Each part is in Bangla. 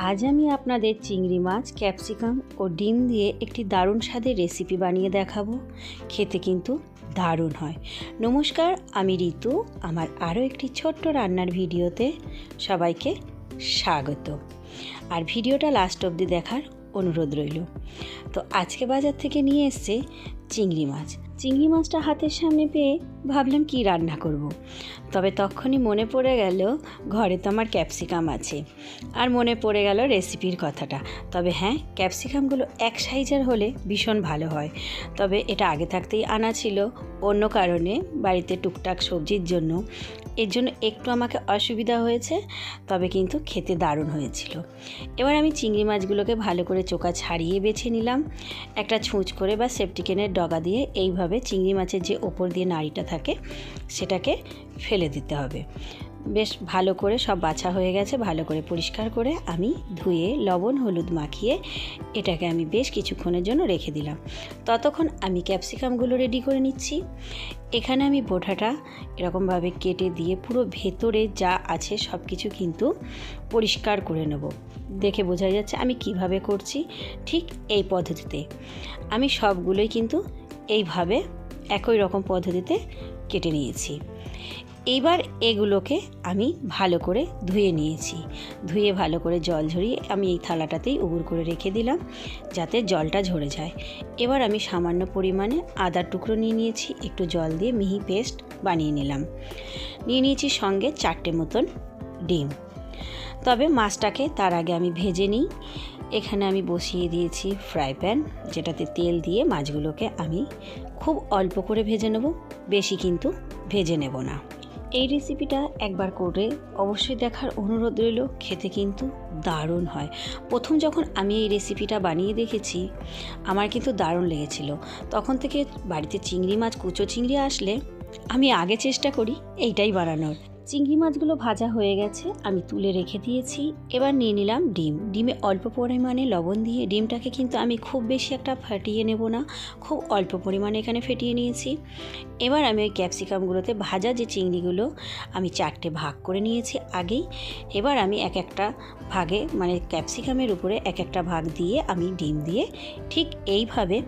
আজ আমি আপনাদের চিংড়ি মাছ, ক্যাপসিকাম ও ডিম দিয়ে একটি দারুণ স্বাদের রেসিপি বানিয়ে দেখাবো। খেতে কিন্তু দারুণ হয়। নমস্কার, আমি ঋতু। আমার আরও একটি ছোট্ট রান্নার ভিডিওতে সবাইকে স্বাগত। আর ভিডিওটা লাস্ট অবধি দেখার অনুরোধ রইল। তো আজকে বাজার থেকে নিয়ে এসছে চিংড়ি মাছ। চিংড়ি মাছটা হাতের সামনে পেয়ে ভাবলাম কি রান্না করব। তবে তখনই মনে পড়ে গেল, ঘরে তো আমার ক্যাপসিকাম আছে। আর মনে পড়ে গেল রেসিপির কথাটা। তবে হ্যাঁ ক্যাপসিকামগুলো এক সাইজের হলে ভীষণ ভালো হয়। তবে এটা আগে থাকতেই আনা ছিল। অন্য কারণে বাড়িতে টুকটাক সবজির জন্য। এর জন্য একটু আমাকে অসুবিধা হয়েছে, তবে কিন্তু খেতে দারুণ হয়েছিল। এবার আমি চিংড়ি মাছগুলোকে ভালো করে চোকা ছাড়িয়ে বেছে নিলাম। একটা ছুঁচ করে বা সেপটিকেনের ডগা দিয়ে এইভাবে চিংড়ি মাছের যে ওপর দিয়ে নাড়িটা থাকে, সেটাকে ফেলে দিতে হবে। বেশ ভালো করে সব বাছা হয়ে গেছে, ভালো করে পরিষ্কার করে আমি ধুয়ে লবণ, হলুদ মাখিয়ে এটাকে আমি বেশ কিছুক্ষণের জন্য রেখে দিলাম। ততক্ষণ আমি ক্যাপসিকামগুলো রেডি করে নিচ্ছি। এখানে আমি বোঠাটা এরকমভাবে কেটে দিয়ে পুরো ভেতরে যা আছে সব কিছু কিন্তু পরিষ্কার করে নেব। দেখে বোঝা যাচ্ছে আমি কীভাবে করছি ঠিক এই পদ্ধতিতে। আমি সবগুলোই কিন্তু এইভাবে একই রকম পদ্ধতিতে কেটে নিয়েছি। এইবার এগুলোকে আমি ভালো করে ধুয়ে নিয়েছি। ধুয়ে ভালো করে জল ঝরিয়ে আমি এই থালাটাতেই উবুর করে রেখে দিলাম যাতে জলটা ঝরে যায়। এবার আমি সামান্য পরিমাণে আদার টুকরো নিয়ে নিয়েছি, একটু জল দিয়ে মিহি পেস্ট বানিয়ে নিলাম। নিয়ে নিয়েছি সঙ্গে চারটে মতন ডিম। তবে মাছটাকে তার আগে আমি ভেজে নিই। এখানে আমি বসিয়ে দিয়েছি ফ্রাই প্যান যেটাতে তেল দিয়ে মাছগুলোকে আমি খুব অল্প করে ভেজে নেব, বেশি কিন্তু ভেজে নেব না। এই রেসিপিটা একবার করে অবশ্যই দেখার অনুরোধ রইল, খেতে কিন্তু দারুণ হয়। প্রথম যখন আমি এই রেসিপিটা বানিয়ে দেখেছি, আমার কিন্তু দারুণ লেগেছিল। তখন থেকে বাড়িতে চিংড়ি মাছ, কুচো চিংড়ি আসলে আমি আগে চেষ্টা করি এইটাই বানানোর। চিংড়ি মাছগুলো ভাজা হয়ে গেছে, আমি তুলে রেখে দিয়েছি। এবার নিয়ে নিলাম ডিম। ডিমে অল্প পরিমাণে লবণ দিয়ে ডিমটাকে কিন্তু আমি খুব বেশি একটা ফাটিয়ে নেব না, খুব অল্প পরিমাণে এখানে ফেটিয়ে নিয়েছি। এবার আমি ওই ক্যাপসিকামগুলোতে ভাজা যে চিংড়িগুলো, আমি চারটে ভাগ করে নিয়েছি আগেই। এবার আমি এক একটা ভাগে মানে ক্যাপসিকামের উপরে এক একটা ভাগ দিয়ে আমি ডিম দিয়ে ঠিক এইভাবে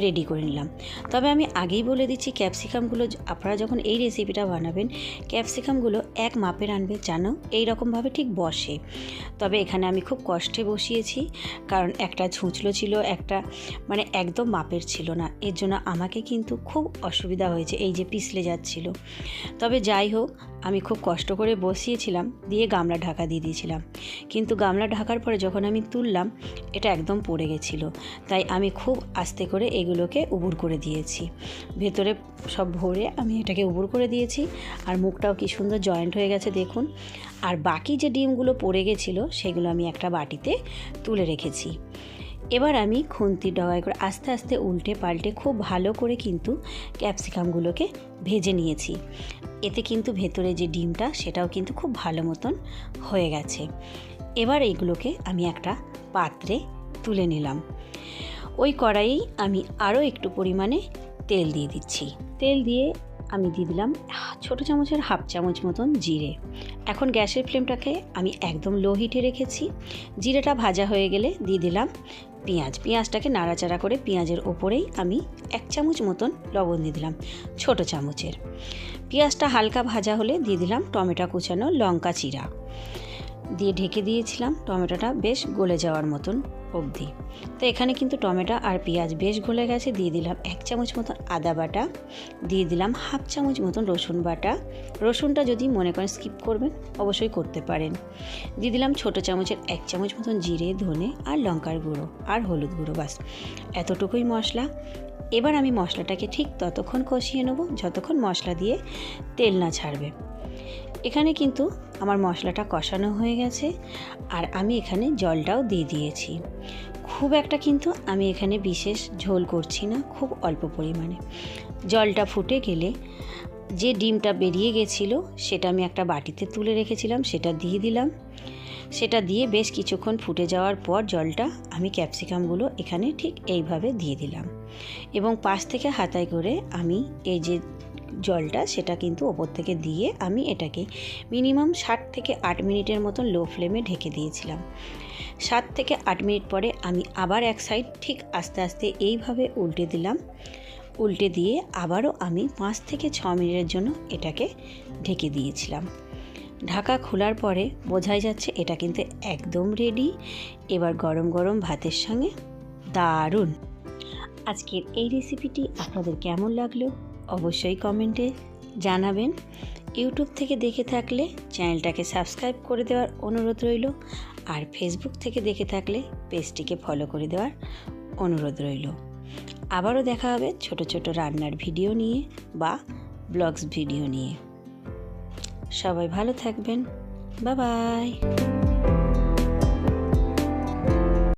রেডি করে নিলাম। তবে আমি আগেই বলে দিচ্ছি ক্যাপসিকামগুলো আপনারা যখন এই রেসিপিটা বানাবেন ক্যাপসিকামগুলো এক মাপের আনবে জানো এই রকমভাবে ঠিক বসে। তবে এখানে আমি খুব কষ্টে বসিয়েছি, কারণ একটা ছুঁচলো ছিল, একটা মানে একদম মাপের ছিল না। এর জন্য আমাকে কিন্তু খুব অসুবিধা হয়েছে, এই যে পিছলে যাচ্ছিল। তবে যাই হোক, আমি খুব কষ্ট করে বসিয়েছিলাম, দিয়ে গামলা ঢাকা দিয়ে দিয়েছিলাম। কিন্তু গামলা ঢাকার পরে যখন আমি তুললাম, এটা একদম পড়ে গেছিল। তাই আমি খুব আস্তে করে এগুলোকে উবুর করে দিয়েছি। ভেতরে সব ভরে আমি এটাকে উবুর করে দিয়েছি আর মুখটাও কি সুন্দর জয়েন্ট হয়ে গেছে দেখুন। আর বাকি যে ডিমগুলো পড়ে গেছিল সেগুলো আমি একটা বাটিতে তুলে রেখেছি। এবার আমি খুন্তি ডগায় করে আস্তে আস্তে উল্টে পাল্টে খুব ভালো করে কিন্তু ক্যাপসিকামগুলোকে ভেজে নিয়েছি। এতে কিন্তু ভেতরে যে ডিমটা সেটাও কিন্তু খুব ভালো মতন হয়ে গেছে। এবার এইগুলোকে আমি একটা পাত্রে তুলে নিলাম। ওই কড়াইয়েই আমি আরও একটু পরিমাণে তেল দিয়ে দিচ্ছি। তেল দিয়ে আমি দিয়ে দিলাম ছোটো চামচের হাফ চামচ মতন জিরে। এখন গ্যাসের ফ্লেমটাকে আমি একদম লো হিটে রেখেছি। জিরেটা ভাজা হয়ে গেলে দিয়ে দিলাম পেঁয়াজ। পেঁয়াজটাকে নাড়াচাড়া করে পেঁয়াজের ওপরেই আমি এক চামচ মতন লবণ দিয়ে দিলাম ছোটো চামচের। পেঁয়াজটা হালকা ভাজা হলে দিয়ে দিলাম টমেটো কুচানো লঙ্কা চিরা দিয়ে ঢেকে দিয়েছিলাম টমেটোটা বেশ গলে যাওয়ার মতন। অবধি। তো এখানে কিন্তু টমেটো আর পেঁয়াজ বেশ গলে গেছে। দিয়ে দিলাম এক চামচ মতন আদা বাটা। দিয়ে দিলাম হাফ চামচ মতন রসুন বাটা। রসুনটা যদি মনে করেন স্কিপ করবেন, অবশ্যই করতে পারেন। দিয়ে দিলাম ছোটো চামচের এক চামচ মতন জিরে, ধনে আর লঙ্কার গুঁড়ো আর হলুদ গুঁড়ো, বাস। এতটুকুই মশলা। এবার আমি মশলাটাকে ঠিক ততক্ষণ কষিয়ে নেব, যতক্ষণ মশলা দিয়ে তেল না ছাড়বে। এখানে কিন্তু আমার মশলাটা কষানো হয়ে গেছে আর আমি এখানে জলটাও দিয়ে দিয়েছি। খুব একটা কিন্তু আমি এখানে বিশেষ ঝোল করছি না, খুব অল্প পরিমাণে। জলটা ফুটে গেলে যে ডিমটা বেরিয়ে গেছিল সেটা আমি একটা বাটিতে তুলে রেখেছিলাম, সেটা দিয়ে দিলাম। সেটা দিয়ে বেশ কিছুক্ষণ ফুটে যাওয়ার পর জলটা আমি ক্যাপসিকামগুলো এখানে ঠিক এইভাবে দিয়ে দিলাম। এবং পাশ থেকে হাতায় করে আমি এই যে জলটা সেটা কিন্তু ওপর থেকে দিয়ে আমি এটাকে মিনিমাম ষাট থেকে আট মিনিটের মতন লো ফ্লেমে ঢেকে দিয়েছিলাম। সাত থেকে আট মিনিট পরে আমি আবার এক সাইড ঠিক আস্তে আস্তে এইভাবে উল্টে দিলাম। উল্টে দিয়ে আবারও আমি পাঁচ থেকে ছ মিনিটের জন্য এটাকে ঢেকে দিয়েছিলাম। ঢাকা খোলার পরে বোঝাই যাচ্ছে এটা কিন্তু একদম রেডি এবার গরম গরম ভাতের সঙ্গে দারুণ। আজকের এই রেসিপিটি আপনাদের কেমন লাগল? অবশ্যই কমেন্টে জানাবেন। ইউটিউব থেকে দেখে থাকলে চ্যানেলটাকে সাবস্ক্রাইব করে দেওয়ার অনুরোধ রইল আর ফেসবুক থেকে দেখে থাকলে পেজটিকে ফলো করে দেওয়ার অনুরোধ রইল। আবারও দেখা হবে ছোট ছোট রান্নার ভিডিও নিয়ে বা ব্লগস ভিডিও নিয়ে। সবাই ভালো থাকবেন। বা বাই।